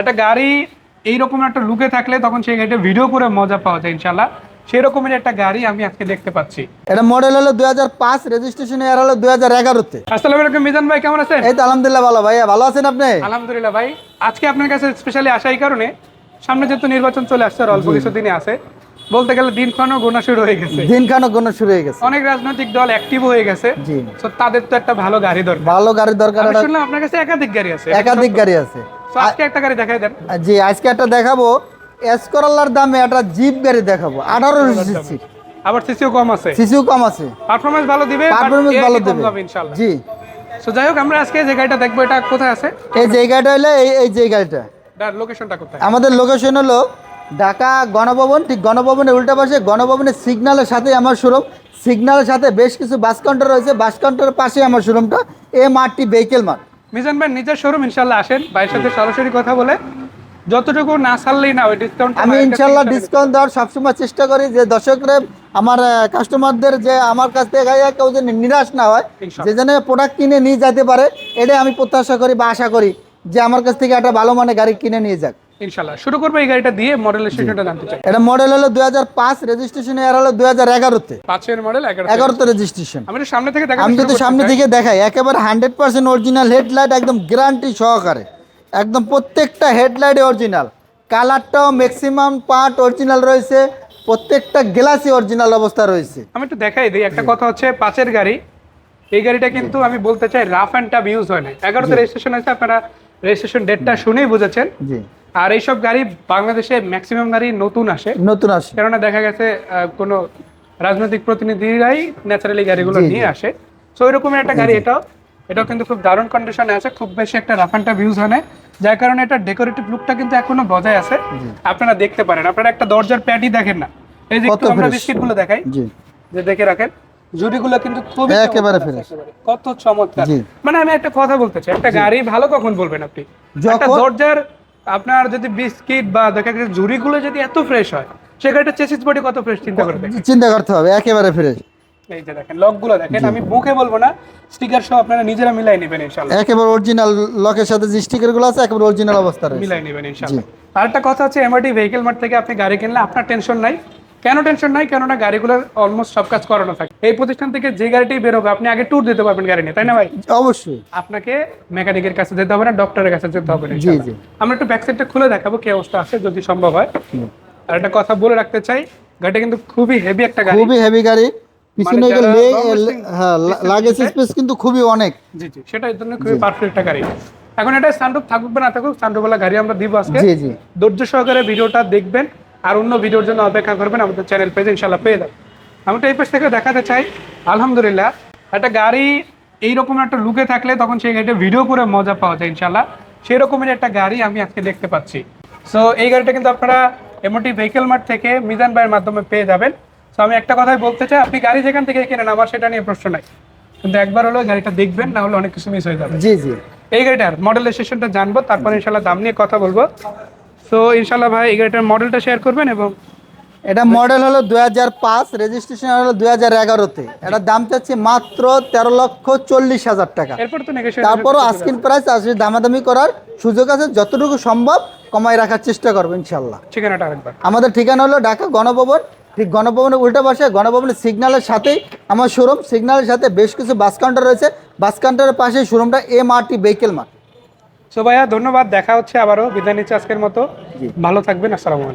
একটা গাড়ি এইরকম একটা লুকে থাকলে তখন সেই গাড়িটা ভিডিও করে মজা পাওয়া যায় ইনশাল্লাহ সেই রকমের একটা গাড়ি আমি আজকে দেখতে পাচ্ছি। এটা মডেল হলো দুই হাজার পাঁচ রেজিস্ট্রেশন এর হলো দুই হাজার এগারোতে। আসসালামু আলাইকুম মিজান ভাই কেমন আছেন? এই তো আলহামদুলিল্লাহ ভালো। ভাইয়া ভালো আছেন আপনি? আলহামদুলিল্লাহ ভাই। আজকে আপনার কাছে স্পেশালি আসা এই কারণে সামনে যেহেতু নির্বাচন চলে আসছে আর অল্প কিছু দিনে আছে বলতে গেলে দিনক্ষণও গোনা শুরু হয়ে গেছে। দিন খানো গোনা শুরু হয়ে গেছে। অনেক রাজনৈতিক দল অ্যাক্টিভ হয়ে গেছে। জি। তো তাদের তো একটা ভালো গাড়ি দরকার। ভালো গাড়ির দরকার শুনলাম আপনার কাছে একাধিক গাড়ি আছে। একাধিক গাড়ি আছে। আজকে একটা গাড়ি দেখাই দেন। জি আজকে একটা দেখাবো। এসকরাল্লার দামে একটা জিপ গাড়ি দেখাবো। সিসি আবার সিসিও কম আছে। সিসিও কম আছে। পারফরমেন্স ভালো দিবে পারফরমেন্স ভালো দেবে। ইনশাআল্লাহ। জি। তো যাই হোক আমরা আজকে যে গাড়িটা দেখব এটা কোথায় আছে? এই যে গাড়িটা হলো এই এই যে গাড়িটা। লোকেশনটা কোথায়? আমাদের লোকেশন হলো ঢাকা গণভবন। ঠিক গণভবনের উল্টা পাশে গণভবনের সিগন্যালের সাথে আমার শোরুম সিগন্যালের সাথে বেশ কিছু বাস কাউন্টার রয়েছে। বাস কাউন্টারের পাশে আমার শোরুমটা M R T vehicle mart Mizan ভাই নিজের শোরুম ইনশাআল্লাহ আসেন। ভাইয়ের সাথে সরাসরি কথা বলে। যতটুকু না ছাড়লেই না ওই ডিসকাউন্ট আমি ইনশাল্লাহ ডিসকাউন্ট দেওয়ার সবসময় চেষ্টা করি যে দর্শকরা আমার কাস্টমারদের যে আমার কাছ থেকে গায়ে কেউ যেন নিরাশ না হয় ইনশাল্লাহ। যে যেন প্রোডাক্ট কিনে নিয়ে যেতে পারে এটাই আমি প্রত্যাশা করি বা আশা করি যে আমার কাছ থেকে একটা ভালো মানের গাড়ি কিনে নিয়ে যাক। ইনশাআল্লাহ। শুরু করব এই গাড়িটা দিয়ে মডেলের সেশনটা জানতে চাই। এটা মডেল হলো দুই হাজার পাঁচ রেজিস্ট্রেশন এর হলো দুই হাজার এগারোতে। পাঁচের মডেল এগারো এগারোতে রেজিস্ট্রেশন আমি সামনে থেকে দেখা আমি যদি সামনে থেকে দেখাই একেবারে হান্ড্রেড পার্সেন্ট অরিজিনাল হেডলাইট একদম গ্যারান্টি সহকারে। একদম প্রত্যেকটা হেডলাইটে অরিজিনাল কালারটাও ম্যাক্সিমাম পার্ট অরিজিনাল রয়েছে প্রত্যেকটা গ্লাসই অরিজিনাল অবস্থা রয়েছে। আমি একটু দেখাই দিই একটা কথা হচ্ছে পাঁচের গাড়ি। এই গাড়িটা কিন্তু আমি বলতে চাই রাফ অ্যান্ড টাফ ইউজ হয় না এগারোতে রেজিস্ট্রেশন আছে আপনারা রেজিস্ট্রেশন ডেটটা শুনেই বুঝেছেন। জি। আর এইসব গাড়ি বাংলাদেশে ম্যাক্সিমাম গাড়ি নতুন আসে। নতুন আসে। কেননা দেখা গেছে কোনো রাজনৈতিক প্রতিনিধিরাই ন্যাচারালি গাড়িগুলো। নিয়ে আসে। তো ওই রকমের একটা গাড়ি এটাও। এটাও কিন্তু খুব দারুণ কন্ডিশনে আছে। খুব বেশি একটা রাফ অ্যান্ড টাফ ইউজ হয় না। যার কারণে এটা ডেকোরেটিভ লুকটা কিন্তু এখনও বজায় আছে। আপনারা দেখতে পারেন। আপনারা একটা দরজার প্যাডই দেখেন না। এই যে একটু আমরা fresh। বিস্কিটগুলো দেখাই। জি। যে দেখে রাখেন। জুড়িগুলো কিন্তু খুবই একেবারে একেবারে। কত চমৎকার। মানে আমি একটা কথা বলতে চাই। একটা গাড়ি ভালো কখন বলবেন আপনি? একটা যখন- দরজার আপনার যদি বিস্কিট বা দেখা গেছে ঝুড়িগুলো যদি এত ফ্রেশ হয় সেখানে গাড়িটা চেসিস বডি কত ফ্রেশ চিন্তা করবে দেখেন? চিন্তা করতে হবে একেবারে ফ্রেশ এই যে দেখেন লকগুলো দেখেন আমি মুখে বলব না স্টিকার সহ আপনারা নিজেরা মিলাই নেবেন ইনশাআল্লাহ একেবারে অরিজিনাল লকের সাথে যে স্টিকারগুলো আছে একেবারে অরিজিনাল অবস্থা রয়েছে। মিলাই নেবেন ইনশাআল্লাহ আরেকটা কথা হচ্ছে এমআরটি ভেহিকল মার্ট থেকে আপনি গাড়ি কিনলে আপনার টেনশন নাই। কেন টেনশন নাই কেননা গাড়িগুলোর অলমোস্ট সব কাজ করানো থাকে। এই প্রতিষ্ঠান থেকে যে গাড়িটি বেরোবে আপনি আগে ট্যুর দিতে পারবেন গাড়ি নিয়ে তাই না ভাই? অবশ্যই। আপনাকে মেকানিকের কাছে যেতে হবে না ডক্টরের কাছে যেতে হবে না জি জি। আমরা একটু ব্যাক সাইডটা খুলে দেখাবো কি অবস্থা আছে যদি সম্ভব হয়। আর একটা কথা বলে রাখতে চাই গাড়িটা কিন্তু খুবই হেভি একটা গাড়ি। খুবই হেভি গাড়ি। পিছনে মানে লে- হ্যাঁ লাগেজ স্পেস কিন্তু খুবই অনেক। জি জি সেটা এর জন্য খুবই পারফেক্ট একটা গাড়ি। এখন এটা সানরুফ থাকুক বা না থাকুক সানরুফওয়ালা গাড়ি আমরা দিব আজকে। জি জি। ধৈর্য সহকারে ভিডিওটা দেখবেন। আর অন্য ভিডিওর জন্য অপেক্ষা করবেন আমাদের চ্যানেল পেজে ইনশাল্লাহ পেয়ে যাবেন। আমি তো এই পাশ থেকে দেখাতে চাই আলহামদুলিল্লাহ একটা গাড়ি এইরকম একটা লুকে থাকলে তখন সেই গাড়িটা ভিডিও করে মজা পাওয়া যায় ইনশাল্লাহ সেই রকমের একটা গাড়ি আমি আজকে দেখতে পাচ্ছি। সো এই গাড়িটা কিন্তু আপনারা এমটি ভেহিকেল মার্ট থেকে মিজান ভাইয়ের মাধ্যমে পেয়ে যাবেন। সো আমি একটা কথাই বলতে চাই আপনি গাড়ি যেখান থেকে কেনেন আমার সেটা নিয়ে প্রশ্ন নাই। কিন্তু একবার হলো গাড়িটা দেখবেন না হলে অনেক কিছু মিস হয়ে যাবে। জি জি। এই গাড়িটার মডেল সেশনটা জানব তারপর ইনশাল্লাহ দাম নিয়ে কথা বলব। তো ইনশাল্লাহ ভাই এই গাড়িটার মডেলটা শেয়ার করবেন এবং এটা মডেল হলো দুই হাজার পাঁচ রেজিস্ট্রেশন হলো দুই হাজার এগারোতে। এটা দাম চাচ্ছি মাত্র তেরো লক্ষ চল্লিশ হাজার টাকা। তারপরও আস্কিন প্রাইস আসলে দামাদামি করার সুযোগ আছে যতটুকু সম্ভব কমাই রাখার চেষ্টা করব ইনশাল্লাহ ঠিকানাটা আরেকবার। আমাদের ঠিকানা হলো ঢাকা গণভবন। ঠিক গণভবনের উল্টা পাশে গণভবনের সিগন্যালের সাথেই আমার শোরুম সিগন্যালের সাথে বেশ কিছু বাস কাউন্টার রয়েছে। বাস কাউন্টারের পাশে শোরুমটা M R T vehicle mart so ভাইয়া ধন্যবাদ দেখা হচ্ছে আবারও। বিদায় নিচ্ছে আজকের মতো। ভালো থাকবেন আসসালামু আলাইকুম।